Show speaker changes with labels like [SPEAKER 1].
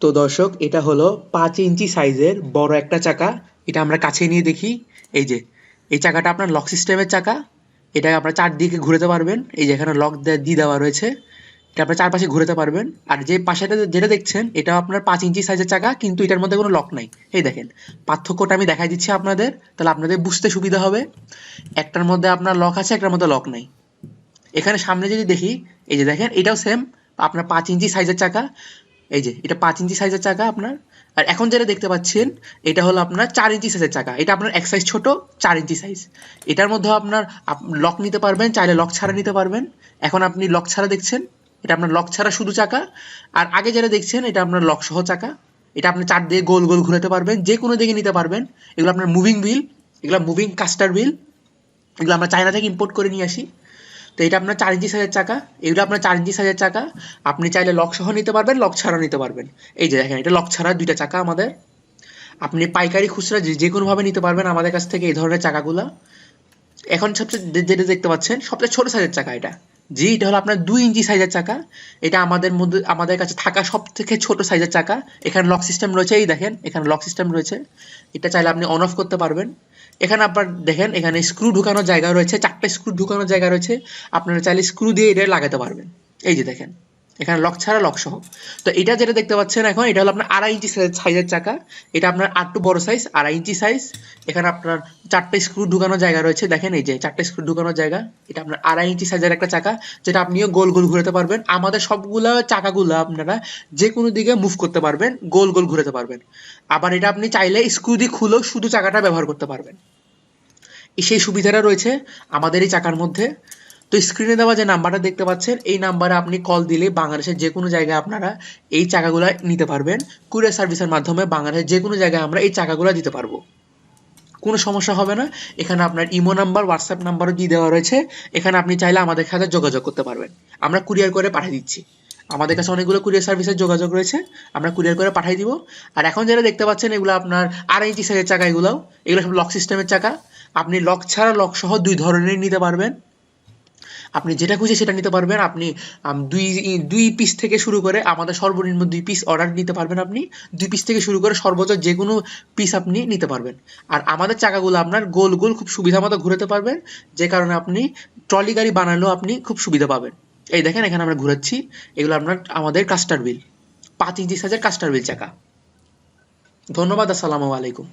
[SPEAKER 1] তো দর্শক, এটা হলো পাঁচ ইঞ্চি সাইজের বড় একটা চাকা। এটা আমরা কাছে নিয়ে দেখি। এই যে, এই চাকাটা আপনার লক সিস্টেমের চাকা। এটা আপনার চারদিকে ঘুরাতে পারবেন। এই যে এখানে লক দিয়ে দেওয়া রয়েছে। এটা আপনার চারপাশে ঘুরাতে পারবেন। আর যে পাশেটা যেটা দেখছেন এটা আপনার পাঁচ ইঞ্চি সাইজের চাকা, কিন্তু এটার মধ্যে কোনো লক নাই। এই দেখেন, পার্থক্যটা আমি দেখাই দিচ্ছি আপনাদের। তাহলে আপনাদের বুঝতে সুবিধা হবে। একটার মধ্যে আপনার লক আছে, একটার মধ্যে লক নাই। এখানে সামনে যদি দেখি, এই যে দেখেন, এটাও সেম আপনার পাঁচ ইঞ্চি সাইজের চাকা। এই যে, এটা পাঁচ ইঞ্চি সাইজের চাকা আপনার। আর এখন যেটা দেখতে পাচ্ছেন, এটা হলো আপনার চার ইঞ্চি সাইজের চাকা। এটা আপনার এক সাইজ ছোট, চার ইঞ্চি সাইজ এটার মধ্যে আপনার লক নিতে পারবেন, চাইলে লক ছাড়া নিতে পারবেন। এখন আপনি লক ছাড়া দেখছেন, এটা আপনার লক ছাড়া শুধু চাকা। আর আগে যেটা দেখছেন, এটা আপনার লক সহ চাকা। এটা আপনি চার দিয়ে গোল গোল ঘুরাতে পারবেন, যে কোনো দিকে নিতে পারবেন। এগুলো আপনার মুভিং বিল এগুলো মুভিং কাস্টার বিল এগুলো আমরা চায়না থেকে ইম্পোর্ট করে নিয়ে আসি। তো এটা আপনার চার ইঞ্চি সাইজের চাকা, এগুলো আপনার চার ইঞ্চি সাইজের চাকা। আপনি চাইলে লক সহ নিতে পারবেন লক ছাড়াও নিতে পারবেন। এই যে দেখেন, এটা লক ছাড়া দুইটা চাকা আমাদের। আপনি পাইকারি খুচরা যে কোনোভাবে নিতে পারবেন আমাদের কাছ থেকে এই ধরনের চাকাগুলো। এখন সবচেয়ে যেটা দেখতে পাচ্ছেন, সবচেয়ে ছোট সাইজের চাকা এটা। জি, এটা হলো আপনার দুই ইঞ্চি সাইজের চাকা। এটা আমাদের মধ্যে আমাদের কাছে থাকা সব থেকে ছোট সাইজের চাকা। এখানে লক সিস্টেম রয়েছে, এই দেখেন, এখানে লক সিস্টেম রয়েছে। এটা চাইলে আপনি অন অফ করতে পারবেন। এখানে আপনার দেখেন, এখানে স্ক্রু ঢুকানোর জায়গা রয়েছে, চারটে স্ক্রু ঢুকানোর জায়গা রয়েছে, আপনারা চাইলে স্ক্রু দিয়ে এটা লাগাতে পারবেন। এই যে দেখেন। এখানে লক ছাড়া লক সহ। তো এটা যেটা দেখতে পাচ্ছেন এখন, এটা হলো আপনার আড়াই ইঞ্চি সাইজের চাকা। এটা আপনার আটটু বড় সাইজ আড়াই ইঞ্চি সাইজ এখানে আপনার চারটে স্ক্রু ঢুকানোর জায়গা রয়েছে, দেখেন এই যে চারটে স্ক্রু ঢুকানোর জায়গা। এটা আপনার আড়াই ইঞ্চি সাইজের একটা চাকা, যেটা আপনিও গোল গোল ঘুরাতে পারবেন। আমাদের সবগুলো চাকাগুলো আপনারা যে কোনো দিকে মুভ করতে পারবেন, গোল গোল ঘুরাতে পারবেন। আবার এটা আপনি চাইলে স্ক্রু দিয়ে খুলেও শুধু চাকাটা ব্যবহার করতে পারবেন। সেই সুবিধাটা রয়েছে আমাদের এই চাকার মধ্যে। তো স্ক্রিনে দেওয়া যে নাম্বারটা দেখতে পাচ্ছেন, এই নাম্বারে আপনি কল দিলে বাংলাদেশের যে কোনো জায়গায় আপনারা এই চাকাগুলো নিতে পারবেন। কুরিয়ার সার্ভিসের মাধ্যমে বাংলাদেশের যে কোনো জায়গায় আমরা এই চাকাগুলো দিতে পারব। কোনো সমস্যা হবে না। এখানে আপনার ইমো নাম্বার হোয়াটসঅ্যাপ নাম্বারও দিয়ে দেওয়া রয়েছে। এখানে আপনি চাইলে আমাদের সাথে যোগাযোগ করতে পারবেন। আমরা কুরিয়ার করে পাঠিয়ে দিচ্ছি। আমাদের কাছে অনেকগুলো কুরিয়ার সার্ভিসের যোগাযোগ রয়েছে। আমরা কুরিয়ার করে পাঠিয়ে দিব। আর এখন যেটা দেখতে পাচ্ছেন, এগুলো আপনার আড়াই ইঞ্চি সাইজের চাকা এগুলো এগুলো সব লক সিস্টেমের চাকা। আপনি লক ছাড়া লক সহ দুই ধরনের নিতে পারবেন। আপনি যেটা খুশি সেটা নিতে পারবেন। আপনি দুই দুই পিস থেকে শুরু করে আমাদের সর্বনিম্ন দুই পিস অর্ডার নিতে পারবেন আপনি। দুই পিস থেকে শুরু করে সর্বোচ্চ যে কোনো পিস আপনি নিতে পারবেন। আর আমাদের চাকাগুলো আপনার গোল গোল খুব সুবিধা মতো ঘুরাতে পারবেন। যে কারণে আপনি ট্রলি গাড়ি বানালেও আপনি খুব সুবিধা পাবেন। এই দেখেন, এখানে আমরা ঘুরাচ্ছি। এগুলো আপনার, আমাদের কাস্টার বিল পাঁচ ইঞ্চি সাইজের কাস্টার বিল চাকা। ধন্যবাদ, আসসালামু আলাইকুম।